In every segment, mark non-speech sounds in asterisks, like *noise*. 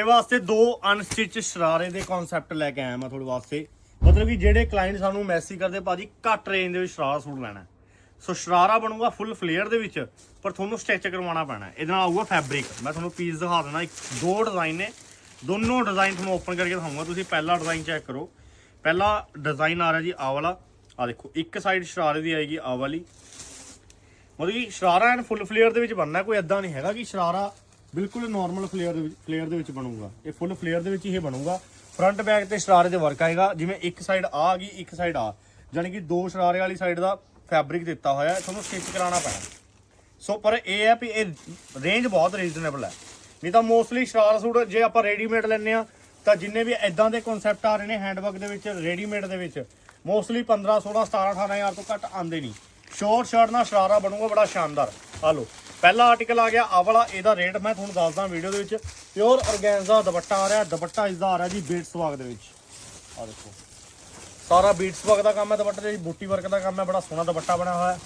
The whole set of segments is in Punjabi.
ਤੁਹਾਡੇ ਵਾਸਤੇ ਦੋ ਅਨਸਟਿਚ ਸ਼ਰਾਰੇ ਦੇ ਕਨਸੈਪਟ ਲੈ ਕੇ ਆਇਆ ਮੈਂ ਤੁਹਾਡੇ ਵਾਸਤੇ। ਮਤਲਬ ਕਿ ਜਿਹੜੇ ਕਲਾਇੰਟ ਸਾਨੂੰ ਮੈਸੇਜ ਕਰਦੇ, ਭਾਜੀ, ਘੱਟ ਰੇਂਜ ਦੇ ਵਿੱਚ ਸ਼ਰਾਰਾ ਸੂਟ ਲੈਣਾ ਸੋ ਸ਼ਰਾਰਾ ਬਣੂਗਾ ਫੁੱਲ ਫਲੇਅਰ ਦੇ ਵਿੱਚ, ਪਰ ਤੁਹਾਨੂੰ ਸਟਿਚ ਕਰਵਾਉਣਾ ਪੈਣਾ ਇਹਦੇ ਨਾਲ ਆਊਗਾ ਫੈਬਰਿਕ ਮੈਂ ਤੁਹਾਨੂੰ ਪੀਸ ਦਿਖਾ ਦੇਣਾ ਇੱਕ, ਦੋ ਡਿਜ਼ਾਈਨ ਨੇ। ਦੋਨੋਂ ਡਿਜ਼ਾਈਨ ਤੁਹਾਨੂੰ ਓਪਨ ਕਰਕੇ ਦਿਖਾਊਂਗਾ ਤੁਸੀਂ ਪਹਿਲਾ ਡਿਜ਼ਾਈਨ ਚੈੱਕ ਕਰੋ। ਪਹਿਲਾ ਡਿਜ਼ਾਈਨ ਆ ਰਿਹਾ ਜੀ ਆ ਵਾਲਾ। ਆ ਦੇਖੋ, ਇੱਕ ਸਾਈਡ ਸ਼ਰਾਰੇ ਦੀ ਆਏਗੀ ਆ ਵਾਲੀ। ਮਤਲਬ ਕਿ ਸ਼ਰਾਰਾ ਐਂਡ ਫੁੱਲ ਫਲੇਅਰ ਦੇ ਵਿੱਚ ਬਣਨਾ ਕੋਈ ਐਦਾਂ ਨਹੀਂ ਹੈਗਾ ਕਿ ਸ਼ਰਾਰਾ ਬਿਲਕੁਲ ਨਾਰਮਲ ਫਲੇਅਰ ਦੇ ਵਿੱਚ ਫਲੇਅਰ ਦੇ ਵਿੱਚ ਬਣੂਗਾ। ਇਹ ਫੁੱਲ ਫਲੇਅਰ ਦੇ ਵਿੱਚ ਹੀ ਇਹ ਬਣੂਗਾ। ਫਰੰਟ ਬੈਕ ਤੇ ਸ਼ਰਾਰੇ ਦੇ ਵਰਕ ਆਏਗਾ। ਜਿਵੇਂ ਇੱਕ ਸਾਈਡ ਆ ਆ ਗਈ, ਇੱਕ ਸਾਈਡ ਆ। ਯਾਨੀ ਕਿ ਦੋ ਸ਼ਰਾਰੇ ਵਾਲੀ ਸਾਈਡ ਦਾ ਫੈਬਰਿਕ ਦਿੱਤਾ ਹੋਇਆ ਹੈ। ਤੁਹਾਨੂੰ ਸਟਿਚ ਕਰਾਉਣਾ ਪੈਣਾ। ਸੋ ਪਰ ਇਹ ਹੈ ਵੀ ਇਹ ਰੇਂਜ ਬਹੁਤ ਰੀਜ਼ਨੇਬਲ ਹੈ। ਨਹੀਂ ਤਾਂ ਮੋਸਟਲੀ ਸ਼ਰਾਰਾ ਸੂਟ ਜੇ ਆਪਾਂ ਰੈਡੀਮੇਡ ਲੈਂਦੇ ਆ ਤਾਂ ਜਿੰਨੇ ਵੀ ਐਦਾਂ ਦੇ ਕਨਸੈਪਟ ਆ ਰਹੇ ਨੇ ਹੈਂਡਵਰਕ ਦੇ ਵਿੱਚ ਰੈਡੀਮੇਡ ਦੇ ਵਿੱਚ ਮੋਸਟਲੀ 15 16 17 18000 ਤੋਂ ਘੱਟ ਆਉਂਦੇ ਨਹੀਂ। ਸ਼ੋਰਟ ਸ਼ਰਟ ਨਾਲ ਸ਼ਰਾਰਾ ਬਣੂਗਾ, ਬੜਾ ਸ਼ਾਨਦਾਰ। ਆ ਲਓ, ਪਹਿਲਾ ਆਰਟੀਕਲ ਆ ਗਿਆ ਆ ਵਾਲਾ, ਇਹਦਾ ਰੇਟ ਮੈਂ ਤੁਹਾਨੂੰ ਦੱਸਦਾ ਵੀਡੀਓ ਦੇ ਵਿੱਚ। ਪਿਓਰ ਆਰਗੈਂਜ਼ਾ ਦੁਪੱਟਾ ਆ ਰਿਹਾ, ਦੁਪੱਟਾ ਇਸ ਦਾ ਆ ਰਿਹਾ ਜੀ ਬੀਟਸ ਵਾਗ ਦੇ ਵਿੱਚ। ਆ ਦੇਖੋ, ਸਾਰਾ ਬੀਟਸ ਵਰਕ ਦਾ ਕੰਮ ਹੈ ਦੁਪੱਟੇ ਦੇ ਵਿੱਚ ਬੂਟੀ ਵਰਕ ਦਾ ਕੰਮ ਹੈ, ਬੜਾ ਸੋਹਣਾ ਦੁਪੱਟਾ ਬਣਿਆ ਹੋਇਆ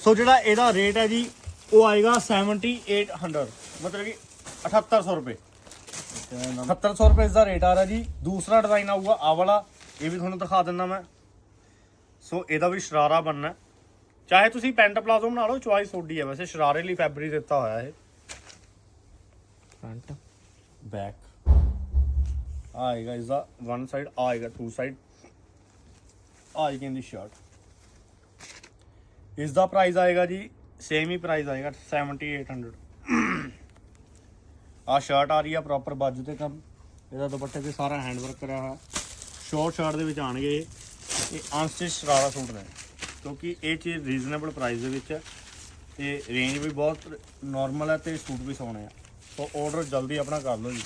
ਸੋ ਜਿਹੜਾ ਇਹਦਾ ਰੇਟ ਹੈ ਜੀ, ਉਹ ਆਏਗਾ 7800 ਮਤਲਬ ਕਿ 7800 ਰੁਪਏ। 7800 ਰੁਪਏ ਇਸ ਦਾ ਰੇਟ ਆ ਰਿਹਾ ਜੀ। ਦੂਸਰਾ ਡਿਜ਼ਾਈਨ ਆਊਗਾ ਆ ਵਾਲਾ, ਇਹ ਵੀ ਤੁਹਾਨੂੰ ਦਿਖਾ ਦਿੰਦਾ ਮੈਂ। ਸੋ ਇਹਦਾ ਵੀ ਸ਼ਰਾਰਾ ਬਣਨਾ ਚਾਹੇ ਤੁਸੀਂ ਪੈਂਟ ਪਲਾਜ਼ੋ ਬਣਾ ਲਓ ਚੁਆਇਸ ਤੁਹਾਡੀ ਹੈ ਵੈਸੇ ਸ਼ਰਾਰੇ ਲਈ ਫੈਬਰਿਕ ਦਿੱਤਾ ਹੋਇਆ ਇਹ। ਫਰੰਟ ਬੈਕ ਆਏਗਾ ਇਸ ਦਾ ਵਨ ਸਾਈਡ ਆਏਗਾ ਟੂ ਸਾਈਡ ਆਏਗੀ ਇਨ ਦੀ ਸ਼ਰਟ ਇਸ ਦਾ ਪ੍ਰਾਈਸ ਆਏਗਾ ਜੀ ਸੇਮ ਹੀ ਪ੍ਰਾਈਸ ਆਏਗਾ 7800 ਆ ਸ਼ਰਟ ਆ ਰਹੀ ਆ ਪ੍ਰੋਪਰ ਬਾਜੂ ਤੇ ਕੰਮ। ਇਹਦਾ ਦੁਪੱਟੇ ਤੇ ਸਾਰਾ ਹੈਂਡ ਵਰਕ ਕਰਿਆ ਹੋਇਆ। ਸ਼ੋਰਟ ਸ਼ਰਟ ਦੇ ਵਿੱਚ ਆਣਗੇ ਇਹ। ਇਹ ਅਨਸਟਿਚ ਸ਼ਰਾਰਾ ਸੂਟ ਨੇ। ਕਿਉਂਕਿ ਇਹ ਚੀਜ਼ ਰੀਜ਼ਨੇਬਲ ਪ੍ਰਾਈਸ ਦੇ ਵਿੱਚ ਹੈ ਤੇ ਰੇਂਜ ਵੀ ਬਹੁਤ ਨਾਰਮਲ ਹੈ ਤੇ ਸੂਟ ਵੀ ਸੋਹਣੇ ਆ। ਸੋ ਆਰਡਰ ਜਲਦੀ ਆਪਣਾ ਕਰ ਲਓ ਜੀ।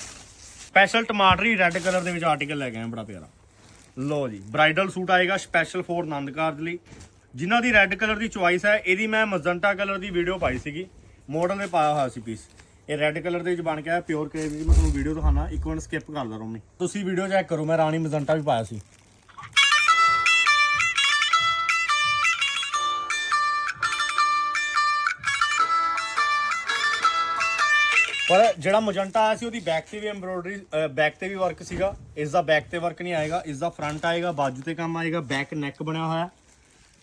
ਸਪੈਸ਼ਲ ਟਮਾਟਰੀ ਰੈੱਡ ਕਲਰ ਦੇ ਵਿੱਚ ਆਰਟੀਕਲ ਲੈ ਕੇ ਆਏ ਬੜਾ ਪਿਆਰਾ। ਲੋ ਜੀ ਬ੍ਰਾਈਡਲ ਸੂਟ ਆਏਗਾ ਸਪੈਸ਼ਲ ਫੋਰ ਆਨੰਦ ਕਾਰਜ ਲਈ। ਜਿਨ੍ਹਾਂ ਦੀ ਰੈੱਡ ਕਲਰ ਦੀ ਚੁਆਇਸ ਹੈ, ਇਹਦੀ ਮੈਂ ਮਜੰਟਾ ਕਲਰ ਦੀ ਵੀਡੀਓ ਪਾਈ ਸੀਗੀ। ਮਾਡਲ ਨੇ ਪਾਇਆ ਹੋਇਆ ਸੀ ਪੀਸ ਇਹ ਰੈੱਡ ਕਲਰ ਦੇ ਵਿੱਚ ਬਣ ਕੇ ਆਇਆ ਪਿਓਰ ਕਰੇਵ ਦੀ ਮੈਂ ਤੁਹਾਨੂੰ ਵੀਡੀਓ ਦਿਖਾਣਾ ਇੱਕ ਮਿੰਟ ਸਕਿਪ ਕਰ ਲਾ ਰੋਮੀ। ਤੁਸੀਂ ਵੀਡੀਓ ਚੈੱਕ ਕਰੋ, ਮੈਂ ਰਾਣੀ ਮਜੰਟਾ ਵੀ ਪਾਇਆ ਸੀ। ਪਰ ਜਿਹੜਾ ਮਜੰਟਾ ਆਇਆ ਸੀ, ਉਹਦੀ ਬੈਕ ਤੇ ਵੀ ਐਮਬ੍ਰੋਇਡਰੀ ਬੈਕ ਤੇ ਵੀ ਵਰਕ ਸੀਗਾ। ਇਸ ਦਾ ਬੈਕ ਤੇ ਵਰਕ ਨਹੀਂ ਆਏਗਾ ਇਸ ਦਾ ਫਰੰਟ ਆਏਗਾ, ਬਾਜੂ ਤੇ ਕੰਮ ਆਏਗਾ ਬੈਕ ਨੈਕ ਬਣਿਆ ਹੋਇਆ।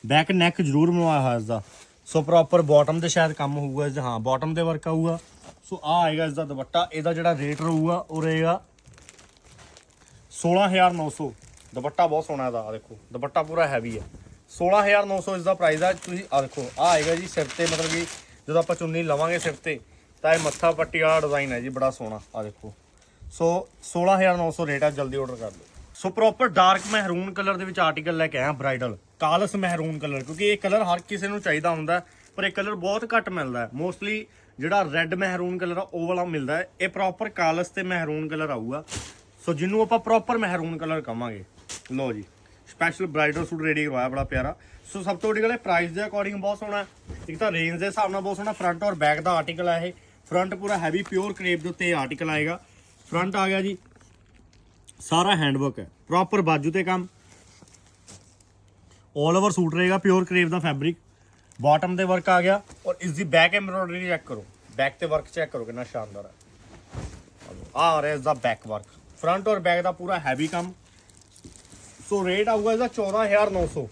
ਬੈਕ ਨੈਕ ਜ਼ਰੂਰ ਬਣਵਾਇਆ ਹੋਇਆ ਇਸ ਦਾ ਸੋ ਪ੍ਰੋਪਰ ਬਾਟਮ ਤੇ ਸ਼ਾਇਦ ਕੰਮ ਹੋਊਗਾ ਇਸ ਹਾਂ ਬਾਟਮ ਤੇ ਵਰਕ ਆਊਗਾ। ਸੋ ਆ ਆਏਗਾ ਇਸ ਦਾ ਦੁਪੱਟਾ। ਇਹਦਾ ਜਿਹੜਾ ਰੇਟ ਰਹੂਗਾ, ਉਹ ਰਹੇਗਾ 16900 ਦੁਪੱਟਾ ਬਹੁਤ ਸੋਹਣਾ ਇਹਦਾ ਆ ਦੇਖੋ। ਦੁਪੱਟਾ ਪੂਰਾ ਹੈਵੀ ਹੈ 16900 ਇਸ ਦਾ ਪ੍ਰਾਈਸ ਆ। ਤੁਸੀਂ ਆ ਦੇਖੋ ਆ ਆਏਗਾ ਜੀ ਸਿਰ ਤੇ, ਮਤਲਬ ਕਿ ਜਦੋਂ ਆਪਾਂ ਚੁੰਨੀ ਲਵਾਂਗੇ ਸਿਰ ਤੇ ਤਾਂ ਇਹ ਮੱਥਾ ਪੱਟੀ ਵਾਲਾ ਡਿਜ਼ਾਈਨ ਹੈ ਜੀ, ਬੜਾ ਸੋਹਣਾ। ਆ ਦੇਖੋ। ਸੋ 16900 ਰੇਟ ਹੈ ਜਲਦੀ ਆਰਡਰ ਕਰ ਲਓ so proper dark maroon colour ਦੇ ਵਿੱਚ ਆਰਟੀਕਲ ਲੈ ਕੇ ਆਇਆ ਬ੍ਰਾਈਡਲ ਕਾਲਸ ਮਹਿਰੂਨ ਕਲਰ ਕਿਉਂਕਿ ਇਹ ਕਲਰ ਹਰ ਕਿਸੇ ਨੂੰ ਚਾਹੀਦਾ ਹੁੰਦਾ ਪਰ ਇਹ ਕਲਰ ਬਹੁਤ ਘੱਟ ਮਿਲਦਾ ਮੋਸਟਲੀ ਜਿਹੜਾ ਰੈੱਡ ਮਹਿਰੂਨ ਕਲਰ ਆ, ਉਹ ਵਾਲਾ ਮਿਲਦਾ ਹੈ। ਇਹ ਪ੍ਰੋਪਰ ਕਾਲਸ ਤੇ ਮਹਿਰੂਨ ਕਲਰ ਆਊਗਾ। ਸੋ ਜਿਹਨੂੰ ਆਪਾਂ ਪ੍ਰੋਪਰ ਮਹਿਰੂਨ ਕਲਰ ਕਵਾਂਗੇ। ਲਓ ਜੀ ਸਪੈਸ਼ਲ ਬ੍ਰਾਈਡਲ ਸੂਟ ਰੈਡੀ ਕਰਵਾਇਆ, ਬੜਾ ਪਿਆਰਾ। ਸੋ ਸਭ ਤੋਂ ਵੱਡੀ ਗੱਲ ਹੈ ਪ੍ਰਾਈਸ ਦੇ ਅਕੋਰਡਿੰਗ ਬਹੁਤ ਸੋਹਣਾ ਹੈ। ਇੱਕ ਤਾਂ ਰੇਂਜ ਦੇ ਹਿਸਾਬ ਨਾਲ ਬਹੁਤ ਸੋਹਣਾ ਫਰੰਟ ਔਰ ਬੈਕ ਦਾ ਆਰਟੀਕਲ ਹੈ ਇਹ। ਫਰੰਟ ਪੂਰਾ ਹੈਵੀ ਪਿਓਰ ਕਰੇਪ ਦੇ ਉੱਤੇ ਆਰਟੀਕਲ ਆਏਗਾ। ਫਰੰਟ ਆ ਗਿਆ ਜੀ। ਸਾਰਾ ਹੈਂਡਵਰਕ ਹੈ। ਪ੍ਰੋਪਰ ਬਾਜੂ ਤੇ ਕੰਮ। 올 ਓਵਰ ਸੂਟ ਰਹੇਗਾ ਪਿਓਰ ਕਰੇਪ ਦਾ ਫੈਬਰਿਕ ਬਾਟਮ ਤੇ ਵਰਕ ਆ ਗਿਆ। ਔਰ ਇਸ ਦੀ ਬੈਕ ਐਮਬ੍ਰੋਇਡਰੀ ਚੈੱਕ ਕਰੋ। ਬੈਕ ਤੇ ਵਰਕ ਚੈੱਕ ਕਰੋ, ਕਿੰਨਾ ਸ਼ਾਨਦਾਰ ਹੈ। ਆ ਆ ਰਿਹਾ ਇਸ ਦਾ ਬੈਕ ਵਰਕ ਫਰੰਟ ਔਰ ਬੈਕ ਦਾ ਪੂਰਾ ਹੈਵੀ ਕੰਮ। ਸੋ ਰੇਟ ਆਊਗਾ ਇਹਦਾ 14900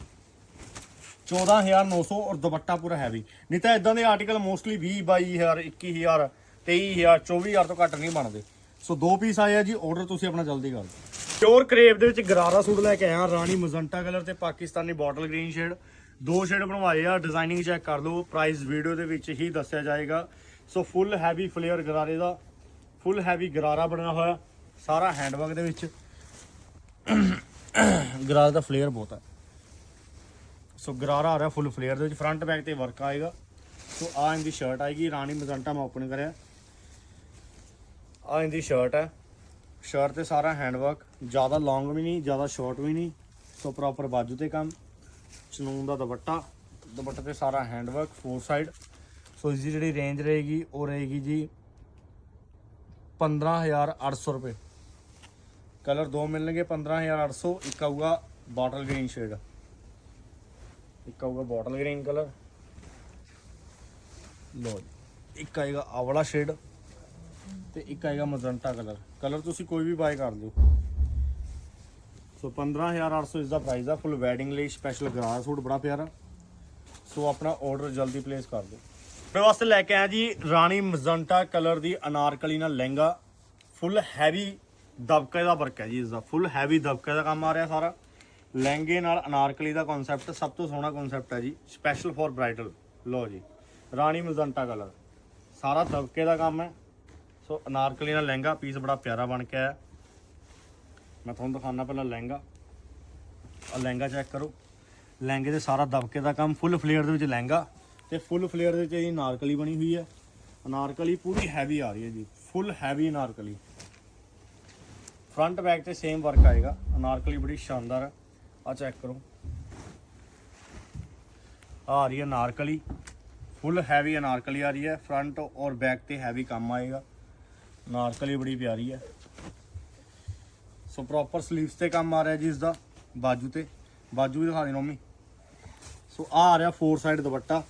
14900 ਔਰ ਦੁਪੱਟਾ ਪੂਰਾ ਹੈਵੀ ਨਹੀਂ ਤਾਂ ਇਦਾਂ ਦੇ ਆਰਟੀਕਲ ਮੋਸਟਲੀ 20 22000 21000 23000 24000 ਤੋਂ ਘੱਟ ਨਹੀਂ ਬਣਦੇ। ਸੋ ਦੋ ਪੀਸ ਆਏ ਆ ਜੀ ਆਰਡਰ ਤੁਸੀਂ ਆਪਣਾ ਜਲਦੀ ਕਰ ਦਿਓ। ਪਿਓਰ ਕਰੇਪ ਦੇ ਵਿੱਚ ਗਰਾਰਾ ਸੂਟ ਲੈ ਕੇ ਆਇਆ, ਰਾਣੀ ਮਜ਼ੰਟਾ ਕਲਰ ਤੇ ਪਾਕਿਸਤਾਨੀ ਬੋਟਲ ਗ੍ਰੀਨ ਸ਼ੇਡ ਦੋ ਸ਼ੇਡ ਬਣਵਾਏ ਆ ਡਿਜ਼ਾਈਨਿੰਗ ਚੈੱਕ ਕਰ ਲਓ ਪ੍ਰਾਈਸ ਵੀਡੀਓ ਦੇ ਵਿੱਚ ਹੀ ਦੱਸਿਆ ਜਾਏਗਾ। ਸੋ ਫੁੱਲ ਹੈਵੀ ਫਲੇਅਰ ਗਰਾਰੇ ਦਾ ਫੁੱਲ ਹੈਵੀ ਗਰਾਰਾ ਬਣਿਆ ਹੋਇਆ, ਸਾਰਾ ਹੈਂਡਵਰਕ ਦੇ ਵਿੱਚ। *coughs* ਗਰਾਰੇ ਦਾ ਫਲੇਅਰ ਬਹੁਤ ਹੈ ਸੋ ਗਰਾਰਾ ਆ ਰਿਹਾ ਫੁੱਲ ਫਲੇਅਰ ਦੇ ਵਿੱਚ ਫਰੰਟ ਬੈਕ ਤੇ ਵਰਕ ਆਏਗਾ। ਸੋ ਆ ਇਹਦੀ ਸ਼ਰਟ ਆਏਗੀ, ਰਾਣੀ ਮਜ਼ੰਟਾ ਮੈਂ ਓਪਨ ਕਰਿਆ। ਆ ਇਹਦੀ ਸ਼ਰਟ ਹੈ। ਸ਼ਰਟ ਤੇ ਸਾਰਾ ਹੈਂਡਵਰਕ ਜ਼ਿਆਦਾ ਲੌਂਗ ਵੀ ਨਹੀਂ, ਜ਼ਿਆਦਾ ਸ਼ਾਰਟ ਵੀ ਨਹੀਂ, ਸੋ ਪ੍ਰੋਪਰ ਬਾਜੂ ਤੇ ਕੰਮ। ਚਨੂਨ ਦਾ ਦੁਪੱਟਾ, ਦੁਪੱਟੇ ਤੇ ਸਾਰਾ ਹੈਂਡਵਰਕ ਫੋਰ ਸਾਈਡ ਸੋ ਇਸ ਦੀ ਜਿਹੜੀ ਰੇਂਜ ਰਹੇਗੀ, ਉਹ ਰਹੇਗੀ ਜੀ 15800 ਰੁਪਏ। ਕਲਰ ਦੋ ਮਿਲਣਗੇ 15800 ਇੱਕ ਆਊਗਾ ਬਾਟਲ ਗ੍ਰੀਨ ਸ਼ੇਡ ਇੱਕ ਆਊਗਾ ਬੋਟਲ ਗ੍ਰੀਨ ਕਲਰ ਲੋ ਇੱਕ ਆਏਗਾ ਆਵਲਾ ਸ਼ੇਡ ਤੇ ਇੱਕ ਆਏਗਾ ਮਜੰਟਾ ਕਲਰ ਕਲਰ ਤੁਸੀਂ ਕੋਈ ਵੀ ਬਾਏ ਕਰ ਲਿਓ ਸੋ 15800 ਇਸ ਦਾ ਪ੍ਰਾਈਸ ਆ ਫੁੱਲ ਵੈਡਿੰਗ ਲਈ ਸਪੈਸ਼ਲ ਗਰਾਸ ਸੂਟ ਬੜਾ ਪਿਆਰਾ। ਸੋ ਆਪਣਾ ਆਰਡਰ ਜਲਦੀ ਪਲੇਸ ਕਰ ਦਿਓ। ਮੇਰੇ ਵਾਸਤੇ ਲੈ ਕੇ ਆਇਆ ਜੀ ਰਾਣੀ ਮਜੰਟਾ ਕਲਰ ਦੀ ਅਨਾਰਕਲੀ ਨਾਲ ਲਹਿੰਗਾ। ਫੁੱਲ ਹੈਵੀ ਦਬਕੇ ਦਾ ਵਰਕ ਹੈ ਜੀ ਇਸ ਦਾ ਫੁੱਲ ਹੈਵੀ ਦਬਕੇ ਦਾ ਕੰਮ ਆ ਰਿਹਾ ਸਾਰਾ। ਲਹਿੰਗੇ ਨਾਲ ਅਨਾਰਕਲੀ ਦਾ ਕਨਸੈਪਟ ਸਭ ਤੋਂ ਸੋਹਣਾ ਕਨਸੈਪਟ ਹੈ ਜੀ। ਸਪੈਸ਼ਲ ਫॉर ਬ੍ਰਾਈਡਲ ਲੋ ਜੀ। ਰਾਣੀ ਮਜੰਟਾ ਕਲਰ ਸਾਰਾ ਦਬਕੇ ਦਾ ਕੰਮ ਹੈ। ਸੋ ਅਨਾਰਕਲੀ ਨਾਲ ਲਹਿੰਗਾ ਪੀਸ ਬੜਾ ਪਿਆਰਾ ਬਣ ਕੇ ਆਇਆ। ਮੈਂ ਤੁਹਾਨੂੰ ਦਿਖਾਉਣਾ ਪਹਿਲਾਂ ਲਹਿੰਗਾ। ਆ ਲਹਿੰਗਾ ਚੈੱਕ ਕਰੋ। ਲਹਿੰਗੇ ਦੇ ਸਾਰਾ ਦਬਕੇ ਦਾ ਕੰਮ ਫੁੱਲ ਫਲੇਅਰ ਦੇ ਵਿੱਚ ਲਹਿੰਗਾ। ਤੇ ਫੁੱਲ ਫਲੇਅਰ ਦੇ ਵਿੱਚ ਇਹ ਅਨਾਰਕਲੀ ਬਣੀ ਹੋਈ ਹੈ। ਅਨਾਰਕਲੀ ਪੂਰੀ ਹੈਵੀ ਆ ਰਹੀ ਹੈ ਜੀ। Full heavy Anarkali. Front back ਤੇ ਸੇਮ ਵਰਕ ਆਏਗਾ। ਅਨਾਰਕਲੀ ਬੜੀ ਸ਼ਾਨਦਾਰ ਹੈ। ਆ ਚੈੱਕ ਕਰੋ। ਆ ਰਹੀ ਹੈ ਅਨਾਰਕਲੀ। ਫੁੱਲ ਹੈਵੀ ਅਨਾਰਕਲੀ ਆ ਰਹੀ ਹੈ। ਫਰੰਟ ਔਰ ਬੈਕ ਤੇ ਹੈਵੀ ਕੰਮ ਆਏਗਾ। ਨਾਰਕਲੀ ਬੜੀ ਪਿਆਰੀ ਹੈ। ਸੋ ਪ੍ਰੋਪਰ ਸਲੀਵਸ ਤੇ ਕੰਮ ਆ ਰਿਹਾ ਜੀ ਇਸ ਦਾ ਬਾਜੂ ਤੇ। ਬਾਜੂ ਵੀ ਦਿਖਾ ਦੇ ਮੰਮੀ ਸੋ ਆ ਆ ਰਿਹਾ four side dupatta.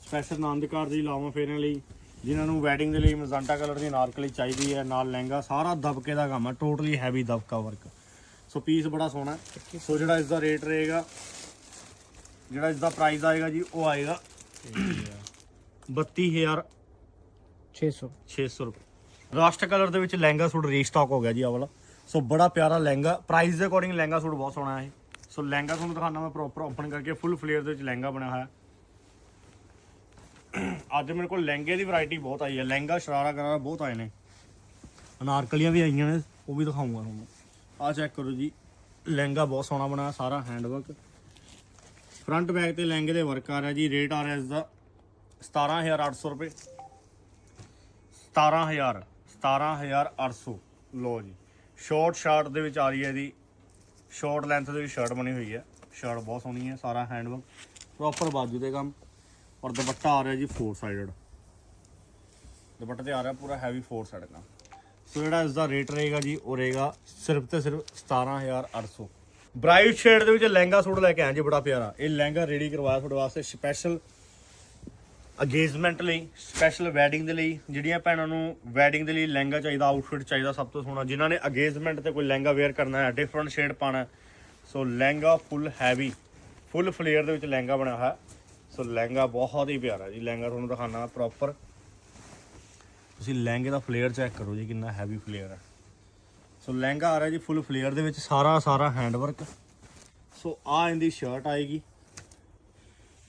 Special Anand Karaj ਦੀ ਲਾਵਾਂ ਫੇਰਨ ਲਈ, ਜਿਨ੍ਹਾਂ ਨੂੰ ਵੈਡਿੰਗ ਦੇ ਲਈ ਮਜ਼ੰਟਾ ਕਲਰ ਦੀ ਨਾਰਕਲੀ ਚਾਹੀਦੀ ਹੈ। ਨਾਲ ਲਹਿੰਗਾ, ਸਾਰਾ ਦਬਕੇ ਦਾ ਕੰਮ ਹੈ। ਟੋਟਲੀ ਹੈਵੀ ਦਬਕਾ ਵਰਕ ਸੋ ਪੀਸ ਬੜਾ ਸੋਹਣਾ ਹੈ ਸੋ ਜਿਹੜਾ ਇਸ ਦਾ ਰੇਟ ਰਹੇਗਾ ਜਿਹੜਾ ਇਸ ਦਾ ਪ੍ਰਾਈਸ ਆਏਗਾ ਜੀ ਉਹ ਆਏਗਾ 32000 600 600 ਰੁਪਏ ਰਾਸਟ ਕਲਰ ਦੇ ਵਿੱਚ ਲਹਿੰਗਾ ਸੂਟ ਰੀਸਟਾਕ ਹੋ ਗਿਆ ਜੀ ਆ ਵਾਲਾ ਸੋ ਬੜਾ ਪਿਆਰਾ ਲਹਿੰਗਾ ਪ੍ਰਾਈਸ ਦੇ ਅਕੋਰਡਿੰਗ ਲਹਿੰਗਾ ਸੂਟ ਬਹੁਤ ਸੋਹਣਾ ਹੈ ਇਹ ਸੋ ਲਹਿੰਗਾ ਤੁਹਾਨੂੰ ਦਿਖਾਉਣਾ ਮੈਂ ਪ੍ਰੋਪਰ ਓਪਨ ਕਰਕੇ ਫੁੱਲ ਫਲੇਅਰ ਦੇ ਵਿੱਚ ਲਹਿੰਗਾ ਬਣਿਆ ਹੋਇਆ ਅੱਜ ਮੇਰੇ ਕੋਲ ਲਹਿੰਗੇ ਦੀ ਵੈਰਾਈਟੀ ਬਹੁਤ ਆਈ ਹੈ ਲਹਿੰਗਾ ਸ਼ਰਾਰਾ ਕਰਾਰਾ ਬਹੁਤ ਆਏ ਨੇ ਅਨਾਰਕਲੀਆਂ ਵੀ ਆਈਆਂ ਨੇ ਉਹ ਵੀ ਦਿਖਾਉਂਗਾ ਤੁਹਾਨੂੰ ਆ ਚੈੱਕ ਕਰੋ ਜੀ। ਲਹਿੰਗਾ ਬਹੁਤ ਸੋਹਣਾ ਬਣਾਇਆ, ਸਾਰਾ ਹੈਂਡਵਰਕ ਫਰੰਟ ਬੈਕ ਤੇ ਲਹਿੰਗੇ ਦੇ ਵਰਕ ਆ ਰਿਹਾ ਜੀ ਰੇਟ ਆ ਰਿਹਾ ਇਸ ਦਾ 17800 ਰੁਪਏ। 17000 17800 ਲੋ ਜੀ ਸ਼ਾਰਟ ਸ਼ਾਰਟ ਦੇ ਵਿੱਚ ਆ ਰਹੀ ਹੈ ਇਹਦੀ। ਸ਼ਾਰਟ ਲੈਂਥ ਦੇ ਵਿੱਚ ਸ਼ਰਟ ਬਣੀ ਹੋਈ ਹੈ। ਸ਼ਰਟ ਬਹੁਤ ਸੋਹਣੀ ਹੈ, ਸਾਰਾ ਹੈਂਡਵਰਕ ਪ੍ਰੋਪਰ ਬਾਜੂ ਦੇ ਕੰਮ। ਔਰ ਦੁਪੱਟਾ ਆ ਰਿਹਾ ਜੀ ਫੋਰ ਸਾਈਡਡ ਦੁਪੱਟੇ ਤੇ ਆ ਰਿਹਾ ਪੂਰਾ ਹੈਵੀ ਫੋਰ ਸਾਈਡ ਦਾ ਸੋ ਜਿਹੜਾ ਇਸ ਦਾ ਰੇਟ ਰਹੇਗਾ ਜੀ, ਉਹ ਰਹੇਗਾ ਸਿਰਫ ਤੇ ਸਿਰਫ 17800 ਬ੍ਰਾਈਟ ਸ਼ੇਡ ਦੇ ਵਿੱਚ ਲਹਿੰਗਾ ਸੂਟ ਲੈ ਕੇ ਆਇਆ ਜੀ, ਬੜਾ ਪਿਆਰਾ। ਇਹ ਲਹਿੰਗਾ ਰੈਡੀ ਕਰਵਾਇਆ ਤੁਹਾਡੇ ਵਾਸਤੇ ਸਪੈਸ਼ਲ ਅਗੇਜਮੈਂਟ ਲਈ ਸਪੈਸ਼ਲ ਵੈਡਿੰਗ ਦੇ ਲਈ। ਜਿਹੜੀਆਂ ਭੈਣਾਂ ਨੂੰ ਵੈਡਿੰਗ ਦੇ ਲਈ ਲਹਿੰਗਾ ਚਾਹੀਦਾ ਆਊਟਫਿਟ ਚਾਹੀਦਾ ਸਭ ਤੋਂ ਸੋਹਣਾ। ਜਿਨ੍ਹਾਂ ਨੇ ਅਗੇਜਮੈਂਟ ਤੇ ਕੋਈ ਲਹਿੰਗਾ ਵੇਅਰ ਕਰਨਾ ਹੈ ਡਿਫਰੈਂਟ ਸ਼ੇਡ ਪਾਣਾ so lehenga full heavy full flare ਦੇ ਵਿੱਚ ਲਹਿੰਗਾ ਬਣਿਆ ਹੋਇਆ। ਸੋ ਲਹਿੰਗਾ ਬਹੁਤ ਹੀ ਪਿਆਰਾ ਜੀ, ਲਹਿੰਗਾ ਤੁਹਾਨੂੰ ਦਿਖਾਣਾ ਪ੍ਰੋਪਰ ਤੁਸੀਂ ਲਹਿੰਗੇ ਦਾ ਫਲੇਅਰ ਚੈੱਕ ਕਰੋ ਜੀ, ਕਿੰਨਾ ਹੈਵੀ ਫਲੇਅਰ ਹੈ। ਸੋ ਲਹਿੰਗਾ ਆ ਰਿਹਾ ਜੀ ਫੁੱਲ ਫਲੇਅਰ ਦੇ ਵਿੱਚ, ਸਾਰਾ ਸਾਰਾ ਹੈਂਡ ਵਰਕ ਸੋ ਆ ਇਹਦੀ ਸ਼ਰਟ ਆਏਗੀ।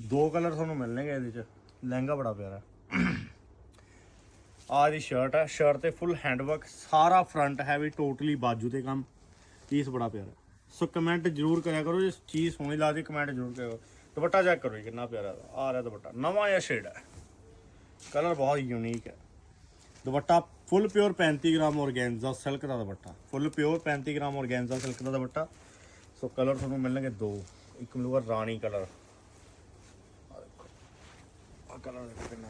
ਦੋ ਕਲਰ ਤੁਹਾਨੂੰ ਮਿਲਣਗੇ ਇਹਦੇ ਚ। ਲਹਿੰਗਾ ਬੜਾ ਪਿਆਰਾ ਆ ਦੀ ਸ਼ਰਟ ਹੈ। ਸ਼ਰਟ ਤੇ ਫੁੱਲ ਹੈਂਡ ਵਰਕ ਸਾਰਾ ਫਰੰਟ ਹੈਵੀ ਟੋਟਲੀ ਬਾਜੂ ਤੇ ਕੰਮ। ਪੀਸ ਬੜਾ ਪਿਆਰਾ ਸੋ ਕਮੈਂਟ ਜਰੂਰ ਕਰਿਆ ਕਰੋ, ਜੇ ਚੀਜ਼ ਸੋਹਣੀ ਲੱਗਦੀ ਕਮੈਂਟ ਜਰੂਰ ਕਰਿਆ ਕਰੋ। ਦੁਪੱਟਾ ਚੈੱਕ ਕਰੋ ਜੀ, ਕਿੰਨਾ ਪਿਆਰਾ ਆ ਰਿਹਾ ਦੁਪੱਟਾ। ਨਵਾਂ ਜਿਹਾ ਸ਼ੇਡ ਹੈ। ਕਲਰ ਬਹੁਤ ਯੂਨੀਕ ਹੈ। Dupatta full pure 35 gram organza silk ਦਾ dupatta. Full pure 35 gram organza silk ਦਾ ਦੁਪੱਟਾ। ਸੋ ਕਲਰ ਤੁਹਾਨੂੰ ਮਿਲਣਗੇ ਦੋ। ਇੱਕ ਮਿਲੂਗਾ ਰਾਣੀ ਕਲਰ। ਆ ਕਲਰ ਦੇਖੋ ਕਿੰਨਾ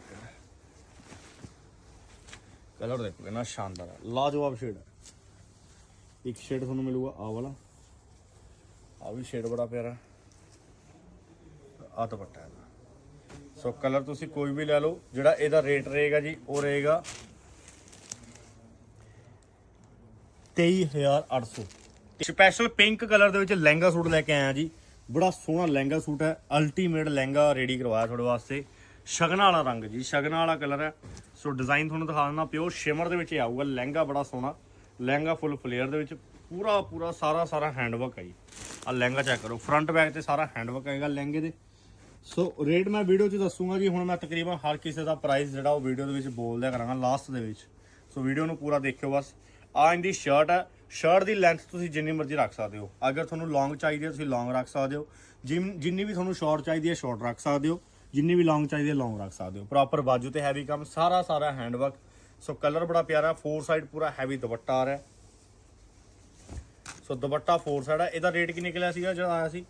ਕਲਰ ਦੇਖੋ ਕਿੰਨਾ ਸ਼ਾਨਦਾਰ ਹੈ। ਲਾਜਵਾਬ ਸ਼ੇਡ ਹੈ ਇੱਕ ਸ਼ੇਡ ਤੁਹਾਨੂੰ ਮਿਲੂਗਾ ਆ ਵਾਲਾ। ਆ ਵੀ ਸ਼ੇਡ ਬੜਾ ਪਿਆਰਾ ਆ ਦੁਪੱਟਾ ਹੈ ਸੋ ਕਲਰ ਤੁਸੀਂ ਕੋਈ ਵੀ ਲੈ ਲਓ, ਜਿਹੜਾ ਇਹਦਾ ਰੇਟ ਰਹੇਗਾ ਜੀ, ਉਹ ਰਹੇਗਾ 23800 ਸਪੈਸ਼ਲ ਪਿੰਕ ਕਲਰ ਦੇ ਵਿੱਚ ਲਹਿੰਗਾ ਸੂਟ ਲੈ ਕੇ ਆਇਆ ਜੀ। ਬੜਾ ਸੋਹਣਾ ਲਹਿੰਗਾ ਸੂਟ ਹੈ। ਅਲਟੀਮੇਟ ਲਹਿੰਗਾ ਰੈਡੀ ਕਰਵਾਇਆ ਤੁਹਾਡੇ ਵਾਸਤੇ। ਸ਼ਗਨਾ ਵਾਲਾ ਰੰਗ ਜੀ। ਸ਼ਗਨਾ ਵਾਲਾ ਕਲਰ ਹੈ। ਸੋ ਡਿਜ਼ਾਈਨ ਤੁਹਾਨੂੰ ਦਿਖਾ ਦਿੰਦਾ ਪਿਓਰ ਸ਼ਿਮਰ ਦੇ ਵਿੱਚ ਹੀ ਆਊਗਾ। ਲਹਿੰਗਾ ਬੜਾ ਸੋਹਣਾ। ਲਹਿੰਗਾ ਫੁੱਲ ਫਲੇਅਰ ਦੇ ਵਿੱਚ। ਪੂਰਾ ਪੂਰਾ ਸਾਰਾ ਸਾਰਾ ਹੈਂਡਵਰਕ ਹੈ ਜੀ। ਆ ਲਹਿੰਗਾ ਚੈੱਕ ਕਰੋ। ਫਰੰਟ ਬੈਕ ਤੇ ਸਾਰਾ ਹੈਂਡਵਰਕ ਆਏਗਾ ਲਹਿੰਗੇ ਦੇ। ਸੋ ਰੇਟ ਮੈਂ ਵੀਡੀਓ 'ਚ ਦੱਸੂਗਾ ਜੀ। ਹੁਣ ਮੈਂ ਤਕਰੀਬਨ ਹਰ ਕਿਸੇ ਦਾ ਪ੍ਰਾਈਸ ਜਿਹੜਾ ਉਹ ਵੀਡੀਓ ਦੇ ਵਿੱਚ ਬੋਲਦਿਆ ਕਰਾਂਗਾ। ਲਾਸਟ ਦੇ ਵਿੱਚ। ਸੋ ਵੀਡੀਓ ਨੂੰ ਪੂਰਾ ਦੇਖਿਓ ਬਸ। ਆ ਇਹਦੀ ਸ਼ਰਟ ਹੈ ਸ਼ਰਟ ਦੀ ਲੈਂਥ ਤੁਸੀਂ ਜਿੰਨੀ ਮਰਜ਼ੀ ਰੱਖ ਸਕਦੇ ਹੋ। ਅਗਰ ਤੁਹਾਨੂੰ ਲੌਂਗ ਚਾਹੀਦੀ ਹੈ, ਤੁਸੀਂ ਲੌਂਗ ਰੱਖ ਸਕਦੇ ਹੋ। ਜਿਮ- ਜਿੰਨੀ ਵੀ ਤੁਹਾਨੂੰ ਸ਼ਾਰਟ ਚਾਹੀਦੀ ਹੈ ਸ਼ਾਰਟ ਰੱਖ ਸਕਦੇ ਹੋ। ਜਿੰਨੀ ਵੀ ਲੌਂਗ ਚਾਹੀਦੀ ਹੈ ਲੌਂਗ ਰੱਖ ਸਕਦੇ ਹੋ। ਪ੍ਰੋਪਰ ਬਾਜੂ ਤੇ ਹੈਵੀ ਕੰਮ, ਸਾਰਾ ਸਾਰਾ ਹੈਂਡ ਵਰਕ ਸੋ ਕਲਰ ਬੜਾ ਪਿਆਰਾ ਫੋਰ ਸਾਈਡ ਪੂਰਾ ਹੈਵੀ ਦੁਪੱਟਾ ਆ ਰਿਹਾ ਸੋ ਦੁਪੱਟਾ ਫੋਰ ਸਾਈਡ ਹੈ ਇਹਦਾ ਰੇਟ ਕੀ ਨਿਕਲਿਆ ਸੀਗਾ ਜਿਹੜਾ ਆਇਆ ਸੀ?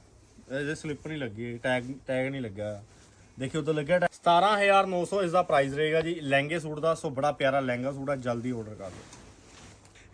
ਇਹਦੇ ਸਲਿੱਪ ਨਹੀਂ ਲੱਗੀ ਟੈਗ ਟੈਗ ਨਹੀਂ ਲੱਗਾ ਦੇਖਿਓ ਉਦੋਂ ਲੱਗਿਆ tag। 17900 ਇਸ ਦਾ ਪ੍ਰਾਈਸ ਰਹੇਗਾ ਜੀ। ਲਹਿੰਗੇ ਸੂਟ ਦਾ, ਸੋ ਬੜਾ ਪਿਆਰਾ ਲਹਿੰਗਾ ਸੂਟ ਆ। ਜਲਦੀ ਆਰਡਰ ਕਰ ਲਓ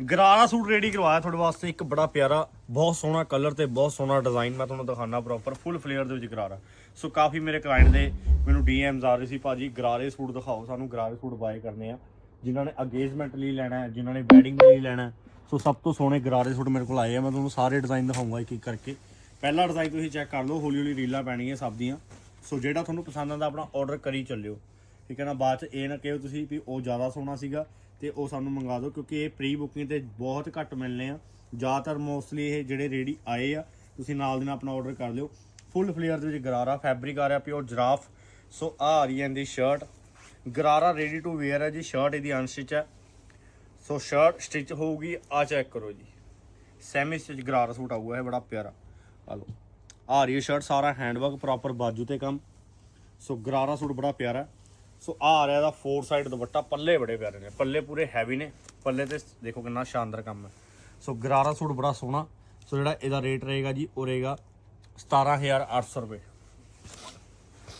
ਗਰਾਰਾ ਸੂਟ ਰੈਡੀ ਕਰਵਾਇਆ ਤੁਹਾਡੇ ਵਾਸਤੇ, ਇੱਕ ਬੜਾ ਪਿਆਰਾ, ਬਹੁਤ ਸੋਹਣਾ ਕਲਰ ਤੇ ਬਹੁਤ ਸੋਹਣਾ ਡਿਜ਼ਾਈਨ ਮੈਂ ਤੁਹਾਨੂੰ ਦਿਖਾਣਾ ਪ੍ਰੋਪਰ ਫੁੱਲ ਫਲੇਅਰ ਦੇ ਵਿੱਚ ਗਰਾਰਾ। ਸੋ ਕਾਫੀ ਮੇਰੇ ਕਲਾਇੰਟ ਦੇ ਮੈਨੂੰ ਡੀਐਮਸ ਆ ਰਹੇ ਸੀ, ਭਾਜੀ ਗਰਾਰੇ ਸੂਟ ਦਿਖਾਓ, ਸਾਨੂੰ ਗਰਾਰੇ ਸੂਟ ਬਾਏ ਕਰਨੇ ਆ। ਜਿਨ੍ਹਾਂ ਨੇ ਅਗੇਜਮੈਂਟ ਲਈ ਲੈਣਾ ਹੈ, ਜਿਨ੍ਹਾਂ ਨੇ ਵੈਡਿੰਗ ਲਈ ਲੈਣਾ ਹੈ। ਸੋ ਸਭ ਤੋਂ ਸੋਹਣੇ ਗਰਾਰੇ ਸੂਟ ਮੇਰੇ ਕੋਲ ਆਏ ਆ, ਮੈਂ ਤੁਹਾਨੂੰ ਸਾਰੇ ਡਿਜ਼ਾਈਨ ਦਿਖਾਉਂਗਾ ਇੱਕ ਇੱਕ ਕਰਕੇ। ਪਹਿਲਾ ਡਿਜ਼ਾਈਨ ਤੁਸੀਂ ਚੈੱਕ ਕਰ ਲਓ, ਹੌਲੀ ਹੌਲੀ ਰੀਲਾਂ ਪੈਣਗੀਆਂ ਸਭ ਦੀਆਂ। ਸੋ ਜਿਹੜਾ ਤੁਹਾਨੂੰ ਪਸੰਦ ਆਉਂਦਾ ਆਪਣਾ ਆਰਡਰ ਕਰੀ ਚੱਲਿਓ। ਠੀਕ ਹੈ ਨਾ, ਬਾਅਦ ਚ ਇਹ ਨਾ ਕਹੋ ਤੁਸੀਂ ਵੀ ਉਹ ਜ਼ਿਆਦਾ ਸੋਹਣਾ ਸੀਗਾ ਤੇ ਉਹ ਸਾਨੂੰ ਮੰਗਾ ਦਿਓ, ਕਿਉਂਕਿ ਇਹ ਪ੍ਰੀ ਬੁਕਿੰਗ ਤੇ ਬਹੁਤ ਘੱਟ ਮਿਲਨੇ ਆ। ਜ਼ਿਆਦਾਤਰ ਮੋਸਟਲੀ ਇਹ ਜਿਹੜੇ ਰੇਡੀ ਆਏ ਆ, ਤੁਸੀਂ ਨਾਲ ਦੀ ਨਾਲ ਆਪਣਾ ਆਰਡਰ ਕਰ ਲਿਓ। ਫੁੱਲ ਫਲੇਅਰ ਦੇ ਵਿੱਚ ਗਰਾਰਾ ਫੈਬਰਿਕ ਆ ਰਿਹਾ ਪਿਓਰ ਜਰਾਫ ਸੋ ਆ ਆ ਰਹੀ ਹੈ ਇਹਦੀ shirt gharara ready to wear ਹੈ ਜੀ ਸ਼ਰਟ ਇਹਦੀ ਅਨਸਟਿਚ ਹੈ। ਸੋ ਸ਼ਰਟ ਸਟਿਚ ਹੋਊਗੀ, ਆ ਚੈੱਕ ਕਰੋ ਜੀ। ਸੈਮੀ ਸਟਿਚ ਗਰਾਰਾ ਸੂਟ ਆਊਗਾ, ਇਹ ਬੜਾ ਪਿਆਰਾ। ਆ ਲਓ। ਆ ਰਹੀ ਹੈ ਸ਼ਰਟ ਸਾਰਾ ਹੈਂਡਵਰਕ ਪ੍ਰੋਪਰ ਬਾਜੂ ਤੇ ਕੰਮ। ਸੋ ਗਰਾਰਾ ਸੂਟ ਬੜਾ ਪਿਆਰਾ। ਸੋ ਆ ਆ ਰਿਹਾ ਇਹਦਾ ਫੋਰ ਸਾਈਡ ਦੁਪੱਟਾ, ਪੱਲੇ ਬੜੇ ਪਿਆਰੇ ਨੇ, ਪੱਲੇ ਪੂਰੇ ਹੈਵੀ ਨੇ, ਪੱਲੇ ਤੇ ਦੇਖੋ ਕਿੰਨਾ ਸ਼ਾਨਦਾਰ ਕੰਮ ਹੈ। ਸੋ ਗਰਾਰਾ ਸੂਟ ਬੜਾ ਸੋਹਣਾ, ਸੋ ਜਿਹੜਾ ਇਹਦਾ ਰੇਟ ਰਹੇਗਾ ਜੀ, ਉਹ ਰਹੇਗਾ 17800 ਰੁਪਏ।